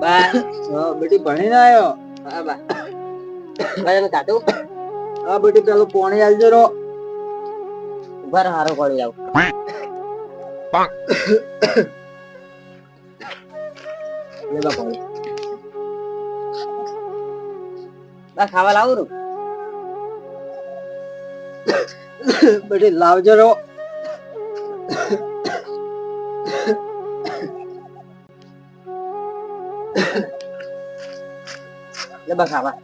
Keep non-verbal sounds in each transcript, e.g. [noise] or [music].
બા બેટી ભણીને આવ્યો હા બા. કાઢું હા બેટી પેલું પોણી આલજો રો. ઊભા રહો, હારો પડી જાવ બા ખાવા લાવું બેટી લાવજો રો. લે બસ આવા.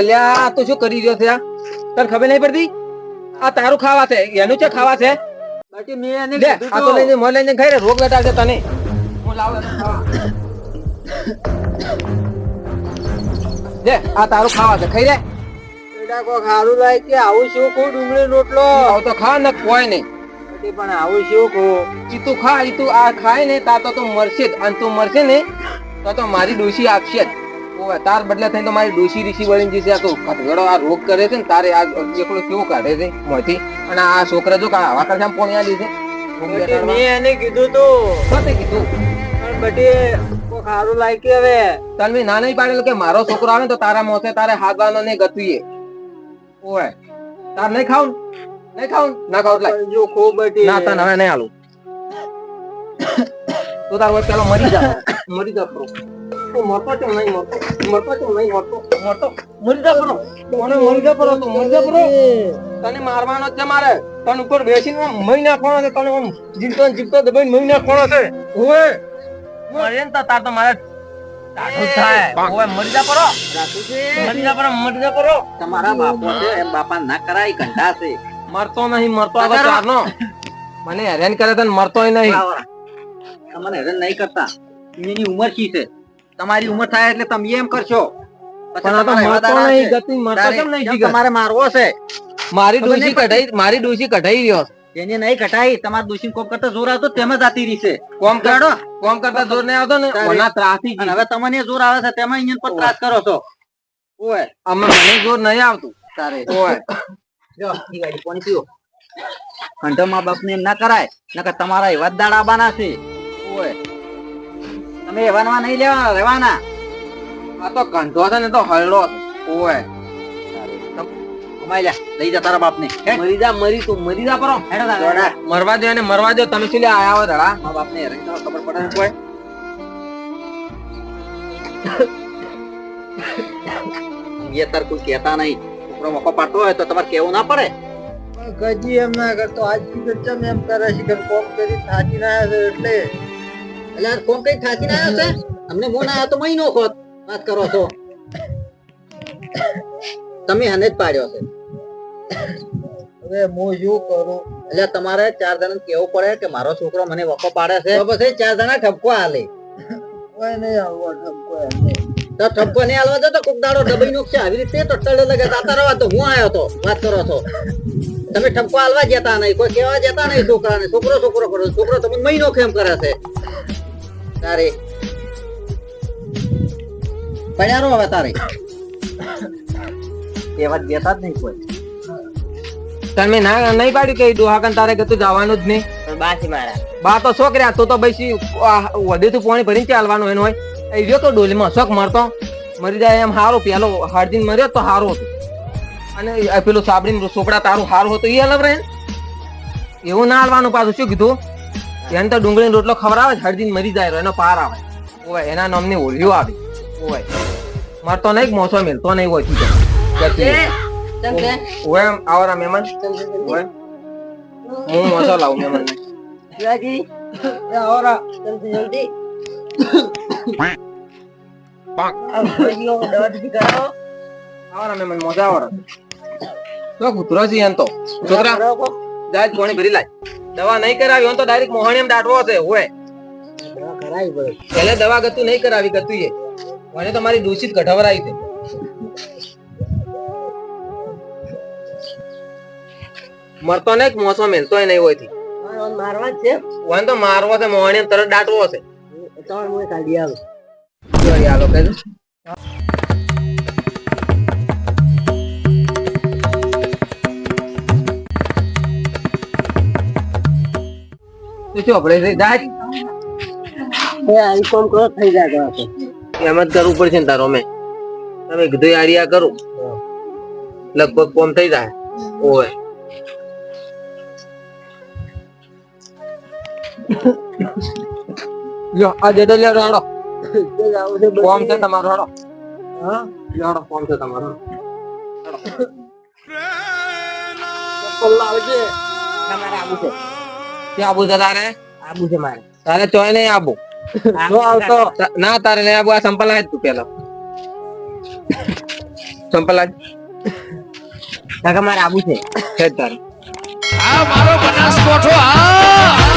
અલ્યા તો શું કરી રહ્યો છે આ? તને ખબર નહીં પડતી? આ તારું ખાવા છે એનું છે ખાવા છે? બેટી મેં એને કીધું આ તો. લઈને મોં લઈને ખાઈ રોગ છે તને. હું લાવ લે આ તારું ખાવા છે ખાઈ રે બેટા કો ખારું લાય કે આવું શું કોઈ ડુંગળી રોટલો? આવ તો ખા ને કોઈ નહીં. બેટી પણ આવું શું કહો? ઈ તું ખા ઈ તું આ ખાય ને તા તો તું મરશે જ. અને તું મરશે ને તો તો મારી ડોશી આપશે જ. તાર બદલે થઈને તો મારી ડોશી રીસી વળીને જશે આ તો ખતગડો આ રોગ કરે છે ને તારે આ એકલો કેવો કાઢે છે મોથી? અને આ છોકરા જો કા આવા કરશે આમ પોણી આલી છે. મેં એને કીધું તો. શું કીધું? પણ બેટી સારું લાગ્યું હવે? તન્વી મેં ના નહીં પાડેલું કે મારો છોકરો આવે તો તારા મોસે તારે હાથવાનો ને ગતુએ ઓય તાર નહીં ખાવ? નહીં ખાવ ના ખાવ એટલે. જો ખો બેટી ના તને હવે નહીં આલું તું તાર વચ્ચે પેલો મરી જા મરી જા pro. તું મરતો કેમ નહીં મરતો? મરતો કેમ નહીં મરતો? મરતો. મરી જા pro. કોને મરી જા pro તું મરી જા pro. તને મારવાનો છે મારે. તને ઉપર બેસીને મહી નાખવાનો છે તને જીવતો જીવતો દબાઈને મહી નાખવાનો છે. ઓય મરે ને તાર તો મારે ટાઢું થાય. ઓય મરી જા pro. મરી જા pro, મરી જા pro. તમારા બાપો છે એમ બાપા ના કરાય કંટા છે મરતો નહીં મરતો આ તો ચારનો. મને હેરાન કરે તને મરતોય નહીં. તમને હેરાન નહીં કરતા. એની ઉંમર શી છે? તમારી ઉંમર થાય એટલે તમે એમ કરશો. પણ આ તો મરતો નહીં ગતિ મરતો કેમ નહીં કેમ તમારે મારવો છે મારી ડોસી કઢાઈ મારી ડોશી કઢાઈ રહ્યો. એને નહીં કટાઈ તમારા દોષી કોમ કરતા જોર આવતો તેમ જ આતી રહી છે. કોમ કર કાઢો. કોમ કરતા જોર નહીં આવતો ને. ઓના ત્રાસી હવે તમને જોર આવે છે તેમાં અહીંયા પર ત્રાસ કરો છો. ઓય. અમે મને જોર નહીં આવતું. તારે. ઓય. જો ઈ ગાડી પાણી પીઓ કંઠો મા બાપ ને ના કરાય નકર તમારા એવા દાડા બાના છે. ઓય તમે એવાના નહીં લેવાના રહેવાના. આ તો કંઠો છે ને તો હરડો. ઓય કમાઈ લઈ જા તારા બાપ ને મરી જા મરી તું મરી જા પરો. મરવા દે અને મરવા દે તમે શું લે આયા હો ધડા? મા બાપ ને હેરાન ખબર પડે કોઈ? તાર કોઈ કહેતા નહીં. છોકરો મોકો પાડતો હોય તો તમારે કેવું ના પડે. કજી એમ ના કરતો આજ ચમ એમ કરે શિખર કોમ કરી થાકી ના આવ્યો એટલે. એટલે આ કોણ કઈ થાકી ના આવ્યો છે? અમને મોન આવ્યો તો મહિનો ખોત. વાત કરો છો. તમે હને જ પાડ્યો છે. હવે હું શું કરું? એટલે તમારે ચાર જણા કેવું પડે કે મારો છોકરો મને વકો પાડે છે. તો પછી ચાર જણા ઠપકો હાલે કોઈ નહીં આવવા ઠપકો એમને તો ઠપકો નહીં હાલવા જતો કોક દાડો ડબાઈ નો છે આવી રીતે તો ટળે લગે. જાતા રહો તો હું આવ્યો તો? વાત કરો છો. તમે ઠપકો હાલવા જતા નહીં. કોઈ કેવા જતા નહીં છોકરાને. છોકરો છોકરો કરો છોકરો તમે મહિનો કેમ કરે છે? તારે. પડ્યા રહો હવે તારે. કેવા જતા જ નહીં કોઈ. તમે ના નહીં પાડ્યું કે ડોહાકન તારે કે તું જવાનું જ નહીં? બાસી મારા. બા તો છોકર્યા તો તું ભાઈ તું પાણી ભરીને ચાલવાનું એનું હોય. એ રહ્યો તો ડોલીમાં શોખ મરતો. મરી જાય એમ હારો પેલો હાડજીન મર્યો તો હારો હતો. અને પેલું સાબડી સોપડા તારું હારું હતો એ અલગ રહે એવું ના હાલવાનું પાછું શું કીધું? એને તો ડુંગળી રોટલો ખવડાવે છે, હળદીને મરી જાય એનો પાર આવે. ઓય એના નામની હોળીઓ આવે. ઓય મરતો નહીં મોસો મેલતો નહીં હોય ઓય મહેમાન. ઓય હું મોસો લાવું મહેમાન શિવાજી એ આવરા જલ્દી જલ્દી. [coughs] [coughs] દવા દીધી કરાવો આવરા મહેમાન તો કૂતરો છે એમ તો. છોકરા કરાવો દાજ ભરી લાય. દવા નહીં કરાવી હોય તો ડાયરેક્ટ મોહણીમ દાટવો છે હોય. દવા કરાવી પડે પહેલે દવા ગતું નહીં કરાવી ગતું એ. મને તો મારી દૂષિત કઢવરાઈ છે. મરતો ને મોસો મેલતો નહીં હોયથી મારવા છે. હોય તો મારવો છે મોહણીમ તરત દાટવો છે. તમારે મને કાઢી આવો જો ઈ આલો કહેજો. તું શું આપણે દાજ એ આ કોમ કરો થઈ જાય એમ જ કરવું પડશે ને તારો અમે તમે કીધું આરિયા કરું લગભગ કોમ થઈ જાય ઓય જો આ જેટલો લ્યો રાડો [laughs] કોમ છે તમારો હા? રાડો કોમ છે તમારો લાવજે તમારે આબુ છે. ક્યાં આબુ છે તારે? આબુ છે મારે. તારે ચોય નહીં આબુ. આવતો. ના તારે નહીં આબુ આ સંપલ તું પેલો. સંપલ કાકા મારે આબુ છે. તારે. આ મારો બનાસકોઠો આ